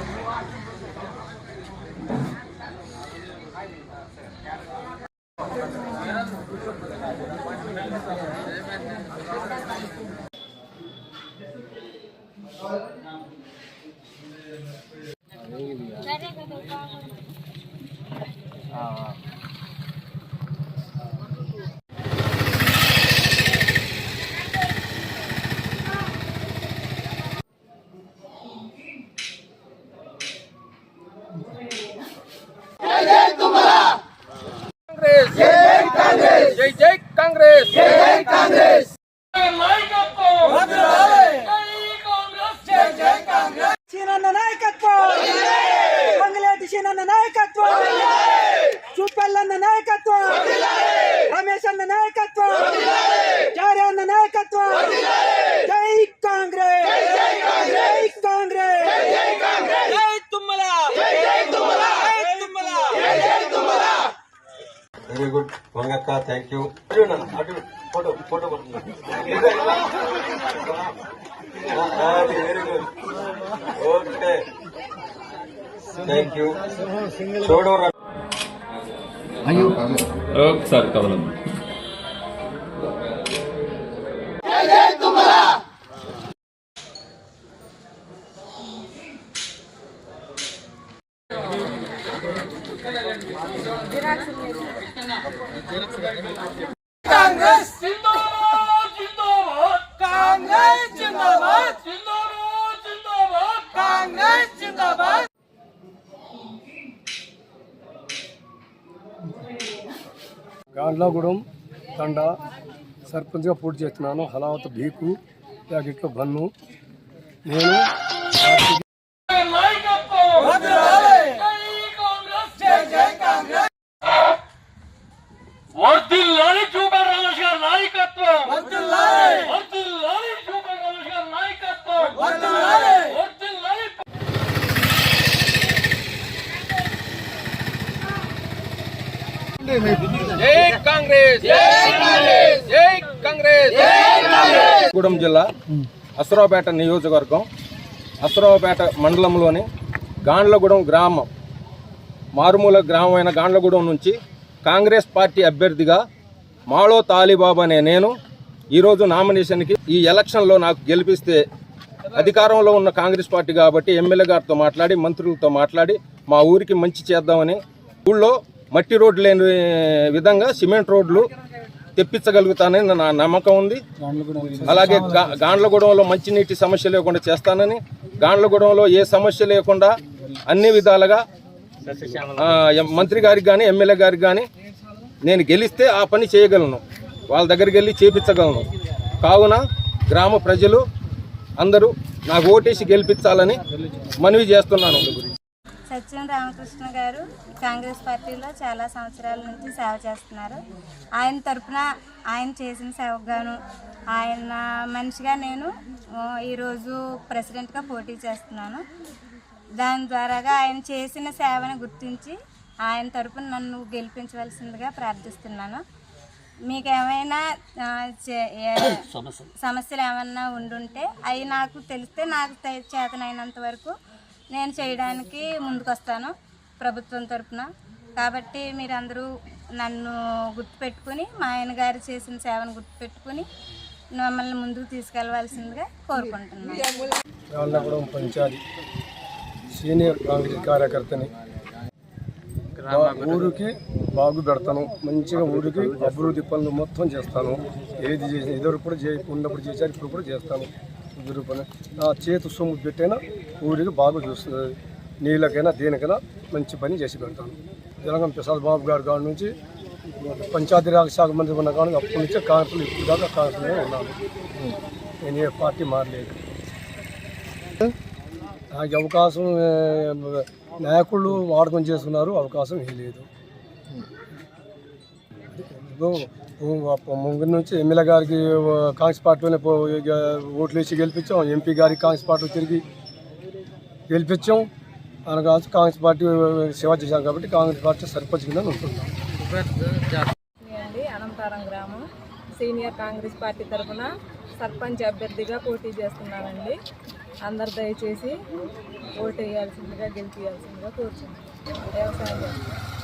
కాంగ్రెస్ జై Congress Cangres! ¡Que den Cangres! Very good వంగక్క thank you అటు photo photo very good okay thank you చూడవరా ఒకసారి కదలండి కాంగ్రెస్ కాంగ్రెస్ జిందాబాద్ జిందాబాద్ కాంగ్రెస్ జిందాబాద్ గాండ్లాగూడెం తండ సర్పంచ్గా పూర్తి చేస్తున్నాను. హలావత భీకు ప్యాకెట్లో బన్ను. నేను గూడెం జిల్లా అసరావుపేట నియోజకవర్గం అసరావుపేట మండలంలోని గాండ్లగూడెం గ్రామం మారుమూల గ్రామమైన గాండ్లగూడెం నుంచి కాంగ్రెస్ పార్టీ అభ్యర్థిగా మాలో తాలిబాబు అనే నేను ఈరోజు నామినేషన్కి ఈ ఎలక్షన్లో నాకు గెలిపిస్తే అధికారంలో ఉన్న కాంగ్రెస్ పార్టీ కాబట్టి ఎమ్మెల్యే గారితో మాట్లాడి మంత్రులతో మాట్లాడి మా ఊరికి మంచి చేద్దామని ఊళ్ళో మట్టి రోడ్లు లేని విధంగా సిమెంట్ రోడ్లు తెప్పించగలుగుతానని నా నమ్మకం ఉంది. అలాగే గా- గాండ్లగూడెంలో మంచినీటి సమస్య లేకుండా చేస్తానని గాండ్లగూడెంలో ఏ సమస్య లేకుండా అన్ని విధాలుగా మంత్రి గారికి కానీ ఎమ్మెల్యే గారికి కానీ నేను గెలిస్తే ఆ పని చేయగలను. వాళ్ళ దగ్గరికి వెళ్ళి చేపించగలను. కావున గ్రామ ప్రజలు అందరూ నాకు ఓటేసి గెలిపించాలని మనవి చేస్తున్నాను. సత్యం రామకృష్ణ గారు కాంగ్రెస్ పార్టీలో చాలా సంవత్సరాల నుంచి సేవ చేస్తున్నారు. ఆయన తరపున ఆయన చేసిన సేవకు గాను ఆయన మనిషిగా నేను ఈరోజు ప్రెసిడెంట్గా పోటీ చేస్తున్నాను. దాని ద్వారాగా ఆయన చేసిన సేవను గుర్తించి ఆయన తరపున నన్ను గెలిపించవలసిందిగా ప్రార్థిస్తున్నాను. మీకు ఏమైనా సమస్యలు? ఏమన్నా ఉండుంటే అవి నాకు తెలిస్తే నాకు చేతనైనంత వరకు నేను చేయడానికి ముందుకొస్తాను ప్రభుత్వం తరపున. కాబట్టి మీరందరూ నన్ను గుర్తుపెట్టుకుని మా ఆయన గారు చేసిన సేవను గుర్తుపెట్టుకుని మమ్మల్ని ముందుకు తీసుకెళ్ళవలసిందిగా కోరుకుంటున్నాను. గాండ్లాగూడెం సీనియర్ కాంగ్రెస్ కార్యకర్తని ఊరికి బాగు పెడతాను. మంచిగా ఊరికి అభివృద్ధి పనులు మొత్తం చేస్తాను. ఏది చేసి ఇదివరకు కూడా ఉన్నప్పుడు చేశారు ఇప్పుడు కూడా చేస్తాను. అభివృద్ధి పనులు నా చేతి సొమ్ము పెట్టైనా ఊరికి బాగు చూస్తుంది నీళ్ళకైనా దేనికైనా మంచి పని చేసి పెడతాను. తెలంగాణ ప్రసాద్ బాబు గారి కాడ నుంచి పంచాయతీ రాజ్ శాఖ మంత్రి ఉన్న కాడ అప్పటి నుంచే కాంగ్రెస్ ఇప్పుడు దాకా కాంగ్రెస్లోనే ఉన్నాను నేను ఏ పార్టీ మారలేదు. నాకు అవకాశం నాయకులు వాడకం చేస్తున్నారు అవకాశం ఏం లేదు. ముందు నుంచి ఎమ్మెల్యే గారికి కాంగ్రెస్ పార్టీలోనే ఓట్లు వేసి గెలిపించాం. ఎంపీ గారికి కాంగ్రెస్ పార్టీ తిరిగి గెలిపించాం. అనగా కాంగ్రెస్ పార్టీ సేవ చేశాం కాబట్టి కాంగ్రెస్ పార్టీ సర్పంచ్ కింద ఉంటున్నాం అనంతారం గ్రామం. సీనియర్ కాంగ్రెస్ పార్టీ తరఫున సర్పంచ్ అభ్యర్థిగా పోటీ చేస్తున్నానండి. అందరు దయచేసి ఓటు వేయాల్సిందిగా గెలిపించాల్సిందిగా కోరుచున్నాను. వ్యవసాయం